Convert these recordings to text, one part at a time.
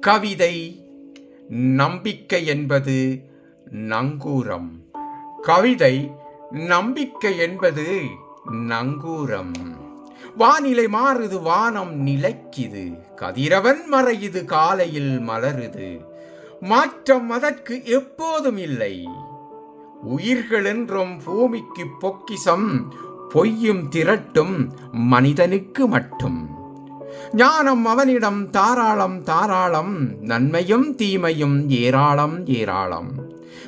கவிதை நம்பிக்கை என்பது நங்கூரம். கவிதை நம்பிக்கை என்பது நங்கூரம். வானிலை மாறுது வானம் நிலைக்குது. கதிரவன் மறையுது காலையில் மலருது. மாற்றம் அதற்கு எப்போதும் இல்லை. உயிர்கள் என்றும் பூமிக்கு பொக்கிசம் பொய்யும் திரட்டும் மனிதனுக்கு மட்டும். ஞானம் அவனிடம் தாராளம் தாராளம். நன்மையும் தீமையும் ஏராளம் ஏராளம்.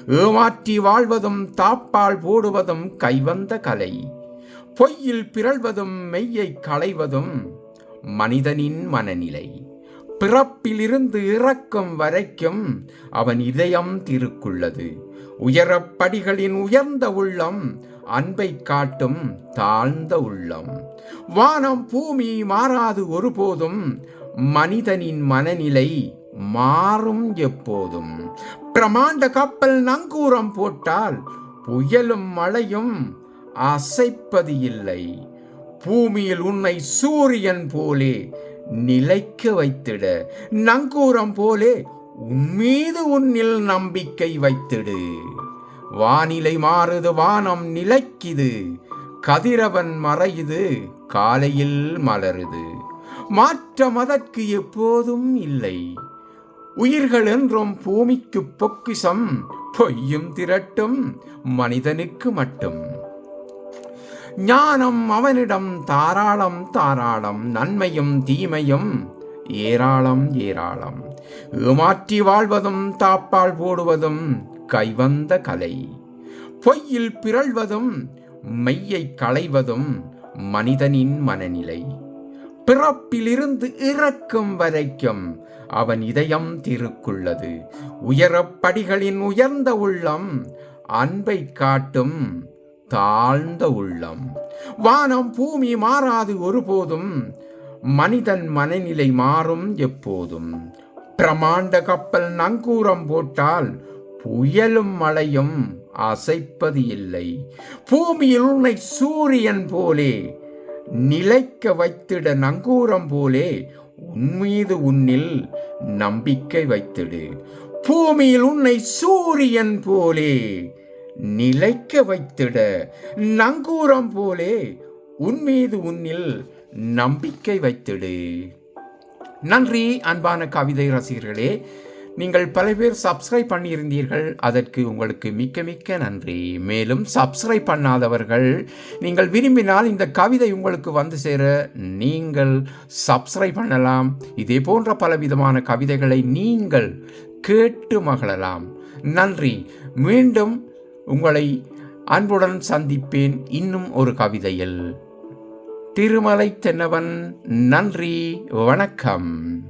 ஏமாற்றி வாழ்வதும் தாப்பால் போடுவதும் கைவந்த கலை. பொய்யில் பிறழ்வதும் மெய்யை களைவதும் மனிதனின் மனநிலை. பிறப்பிலிருந்து இறக்கும் வரைக்கும் அவன் இதயம் திருக்குள்ளது. உயரப்படிகளின் உயர்ந்த உள்ளம் அன்பை காட்டும் தாழ்ந்த உள்ளம். வானம் பூமி மாறாது ஒருபோதும் மனிதனின் மனநிலை மாறும் எப்போதும். பிரமாண்ட கப்பல் நங்கூரம் போட்டால் புயலும் மழையும் அசைப்பது இல்லை. பூமியில் உன்னை சூரியன் போலே நிலைக்க வைத்திட. நங்கூரம் போலே உன்மீது உன்னில் நம்பிக்கை வைத்திடு. வானிலை மாறுது வானம் நிலைக்குது. கதிரவன் மறையுது காலையில் மலருது. மாற்றம் அதற்கு எப்போதும் இல்லை. உயிர்கள் என்றும் பூமிக்கு பொக்கிசம் பொய்யும் திரட்டும் மனிதனுக்கு மட்டும். ஞானம் அவனிடம் தாராளம் தாராளம் நன்மையும் தீமையும் ஏராளம் ஏராளம். ஏமாற்றி வாழ்வதும் தாப்பால் போடுவதும் கைவந்த கலை. பொய்யில் பிறழ்வதும் மெய்யை களைவதும் மனிதனின் மனநிலை. பிறப்பிலிருந்து இறக்கும் வரைக்கும் அவன் இதயம் திருக்குள்ளது. உயரப்படிகளின் உயர்ந்த உள்ளம் அன்பை காட்டும் தாழ்ந்த உள்ளம். வானம் பூமி மாறாது ஒருபோதும் மனிதன் மனநிலை மாறும் எப்போதும். பிரமாண்ட கப்பல் நங்கூரம் போட்டால் புயலும் மழையும் அசைப்பது இல்லை பூமியில் உன்னை சூரியன் போலே நிலைக்க வைத்திட நங்கூரம் போலே உன்மீது உன்னில் நம்பிக்கை வைத்திடு. பூமியில் உன்னை சூரியன் போலே நிலைக்க வைத்திட நங்கூரம் போலே உன்மீது உன்னில் நம்பிக்கை வைத்திடு. நன்றி அன்பான கவிதை ரசிகர்களே. நீங்கள் பல பேர் சப்ஸ்கிரைப் பண்ணியிருந்தீர்கள். அதற்கு உங்களுக்கு மிக்க மிக்க நன்றி. மேலும் சப்ஸ்கிரைப் பண்ணாதவர்கள் நீங்கள் விரும்பினால் இந்த கவிதை உங்களுக்கு வந்து சேர நீங்கள் சப்ஸ்கிரைப் பண்ணலாம். இதே போன்ற பலவிதமான கவிதைகளை நீங்கள் கேட்டு மகளலாம் நன்றி. மீண்டும் உங்களை அன்புடன் சந்திப்பேன் இன்னும் ஒரு கவிதையில். திருமலை தென்னவன் நன்றி. வணக்கம்.